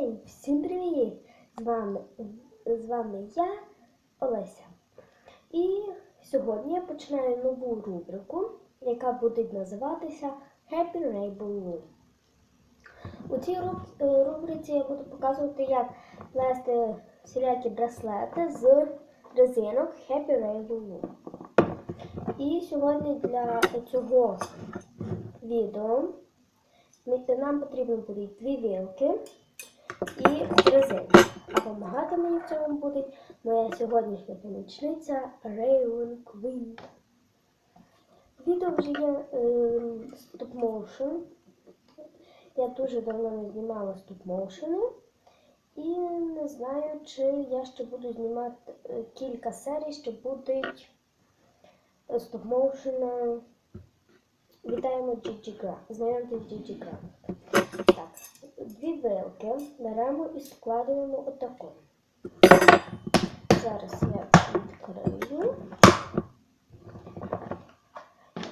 Гей, всім привіт! З вами, з вами я, Олеся. І сьогодні я починаю нову рубрику, яка буде називатися Happy Rainbow Loom. У цій е, рубриці я буду показувати, як плести всілякі браслети з резинок Happy Rainbow Loom. І сьогодні для цього відео нам потрібно будуть дві вілки і резинки. А допомагати мені в цьому буде моя сьогоднішня помічниця Raven Queen. Відео вже є стоп моушен. Я дуже давно не знімала стоп моушени. І не знаю, чи я ще буду знімати е, кілька серій, що будуть стоп моушена. Вітаємо Gigi Grant. Знайомтесь з Gigi Grant. Так, дві вилки беремо і складуємо отако. Зараз я відкрию.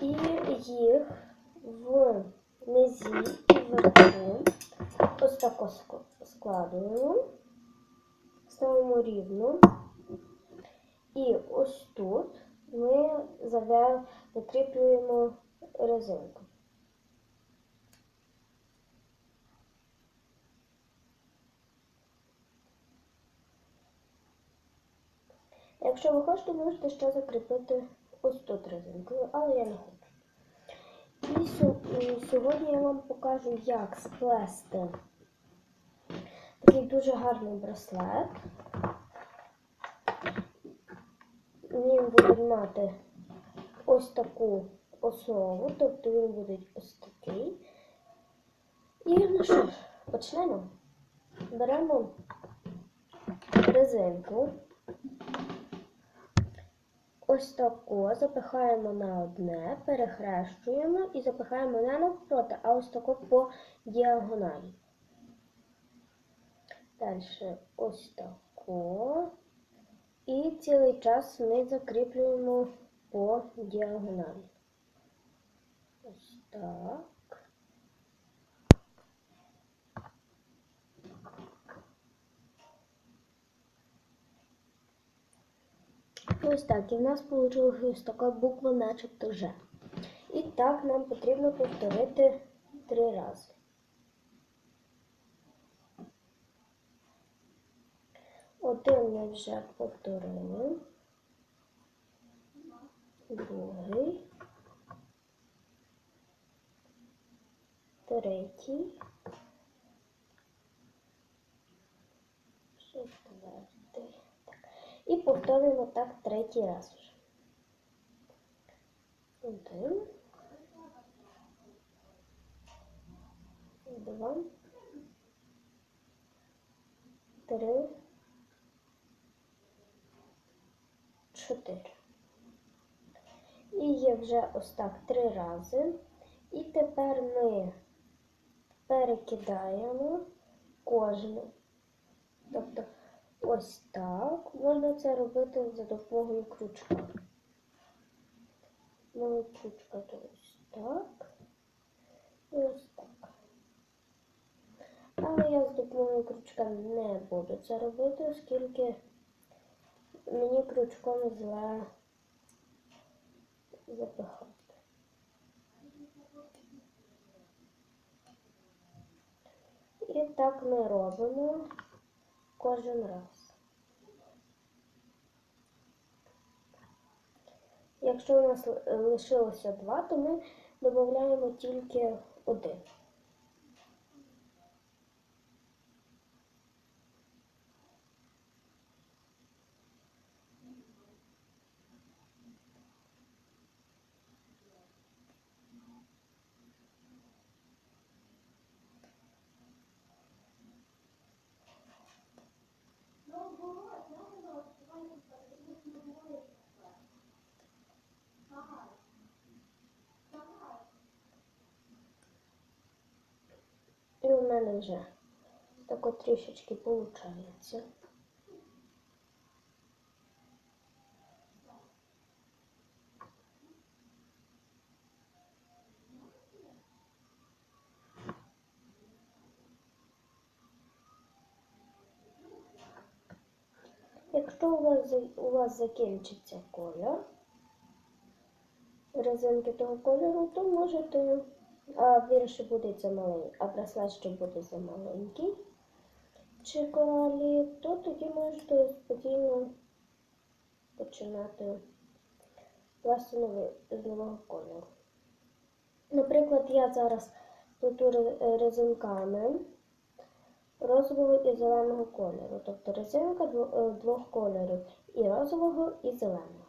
І їх в низі і вверху ось тако складуємо. Ставимо рівно. І ось тут ми закріплюємо резинку. Якщо ви хочете, можете ще закріпити ось тут резинкою, але я не хочу. І сьо- сьогодні я вам покажу, як сплести такий дуже гарний браслет. Він буде мати ось таку основу, тобто він буде ось такий. І ну що ж, почнемо. Беремо резинку. Ось тако запихаємо на одне, перехрещуємо і запихаємо не навпроти, а ось тако по діагоналі. Далі ось тако. І цілий час ми закріплюємо по діагоналі. Ось так. Ось так. І в нас вийшла ось така буква начебто Ж. І так нам потрібно повторити три рази. Один ми вже повторили. Другий. Третій. Четвертий. Так. І повторюємо так третій раз вже. Один. Два. Три. Чотири. І є вже ось так три рази. І тепер ми перекидаємо кожну. Тобто ось так. Можна це робити за допомогою крючка. Ну, крючка то ось так. І ось так. Але я з допомогою крючка не буду це робити, оскільки мені крючком зле запихати. І так ми робимо кожен раз. Якщо у нас лишилося два, то ми додаємо тільки один. мене вже так от трішечки виходить. Якщо у вас у вас закінчиться кольор резинки того кольору, то можете він ще буде замаленький, а браслет ще буде замаленький чи коралі, то тоді можете спокійно починати плести з нового кольору. Наприклад, я зараз плету резинками розового і зеленого кольору. Тобто резинка е, двох кольорів і розового, і зеленого.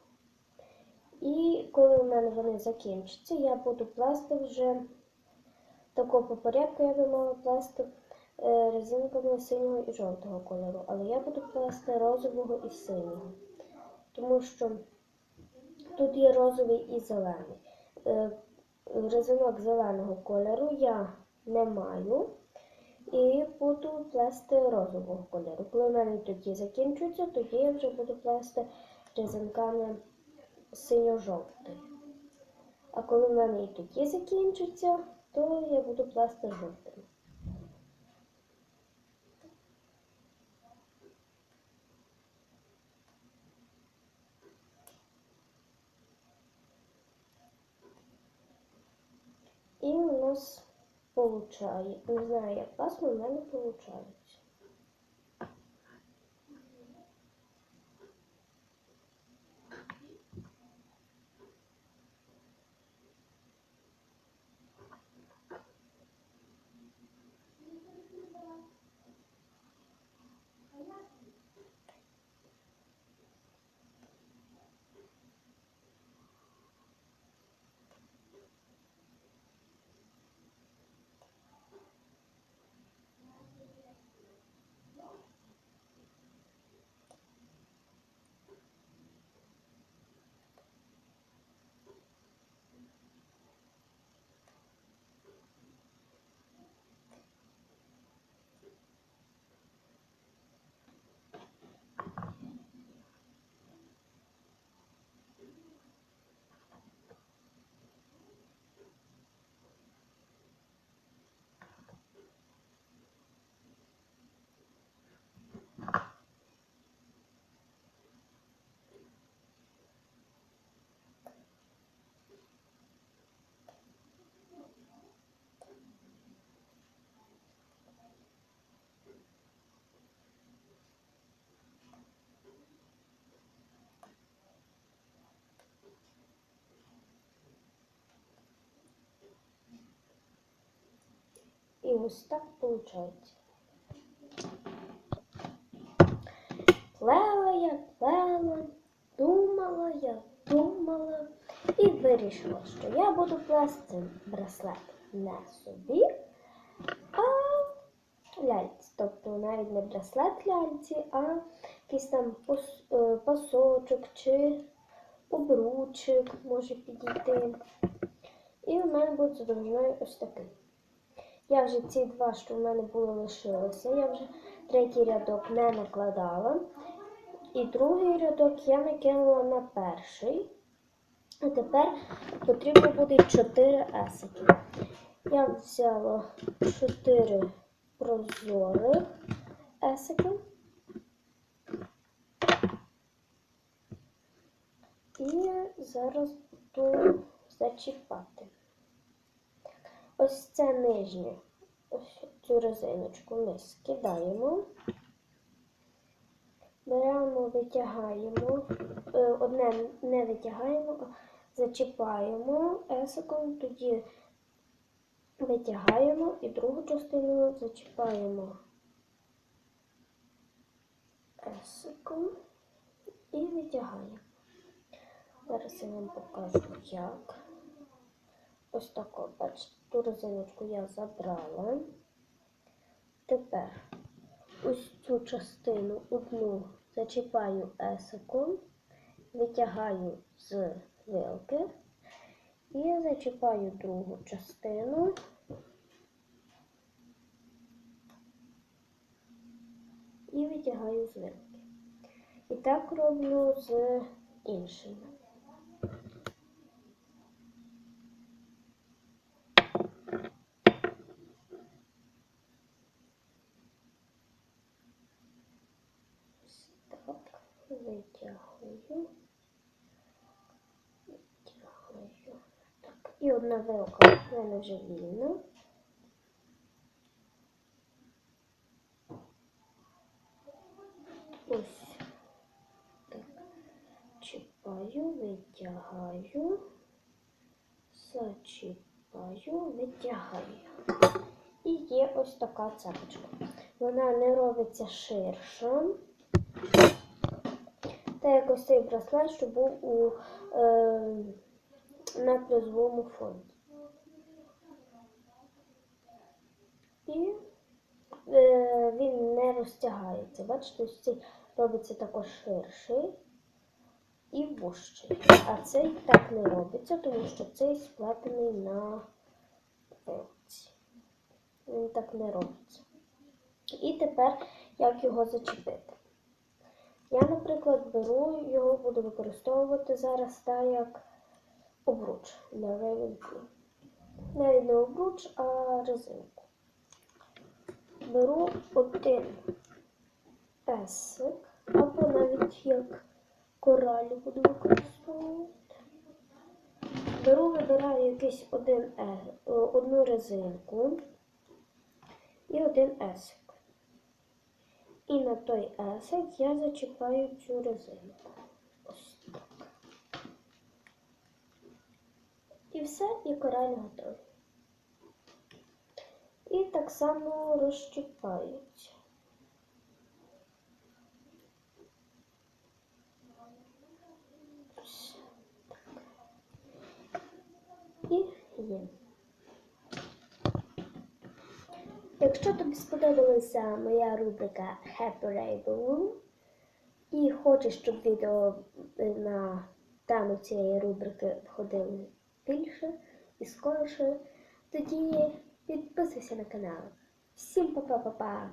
І коли в мене вони закінчаться, я буду плести вже такого по порядку, я би мала плести е, резинками синього і жовтого кольору, але я буду плести розового і синього. Тому що тут є розовий і зелений. Е, Резинок зеленого кольору я не маю і буду плести розового кольору. Коли в мене тоді закінчується, тоді я вже буду плести резинками синьо-жовтий. А коли в мене і тоді закінчиться, то я буду плести жовтим. І у нас получає, не знаю, як вас, але мене виходить. І ось так виходить. Плела я, плела, думала я, думала і вирішила, що я буду плести браслет не собі, а ляльці. Тобто навіть не браслет ляльці, а якийсь там е, пасочок чи обручик може підійти. І у мене буде з довжиною ось такий. Я вже ці два, що в мене були лишилися, я вже третій рядок не накладала. І другий рядок я накинула на перший. А тепер потрібно буде 4 есики. Я взяла 4 прозорих есики. І зараз буду зачіпати. Ось це нижнє, ось цю резиночку ми скидаємо. Беремо, витягаємо, е, одне не витягаємо, а зачіпаємо есиком, тоді витягаємо і другу частину зачіпаємо есиком і витягаємо. Зараз я вам покажу як. Ось тако, бачите, ту резиночку я забрала. Тепер ось цю частину одну зачіпаю есиком, витягаю з вилки і зачіпаю другу частину. І витягаю з вилки. І так роблю з іншими. Так, витягую. Витягую. Так, і одна вилка в мене вже вільна. Ось. Так. Чіпаю, витягаю. Зачіпаю, витягаю. І є ось така цепочка. Вона не робиться ширше. Та як ось цей браслет, що був у, е, на призовому фонді. І е, він не розтягається. Бачите, ось цей робиться також ширший і вужчий. А цей так не робиться, тому що цей сплетений на вилці. Він так не робиться. І тепер як його зачепити. Я, наприклад, беру його, буду використовувати зараз так, як обруч для Raven Навіть не обруч, а резинку. Беру один песик, або навіть як коралі буду використовувати. Беру, вибираю якийсь один, е, одну резинку і один есик. І на той есик я зачіпаю цю резинку. Ось так. І все, і кораль готовий. І так само розчіпаються. І є. Якщо тобі сподобалася моя рубрика Happy Rainbow і хочеш, щоб відео е, на тему цієї рубрики входили більше і скоріше, тоді підписуйся на канал. Всім па-па-па-па!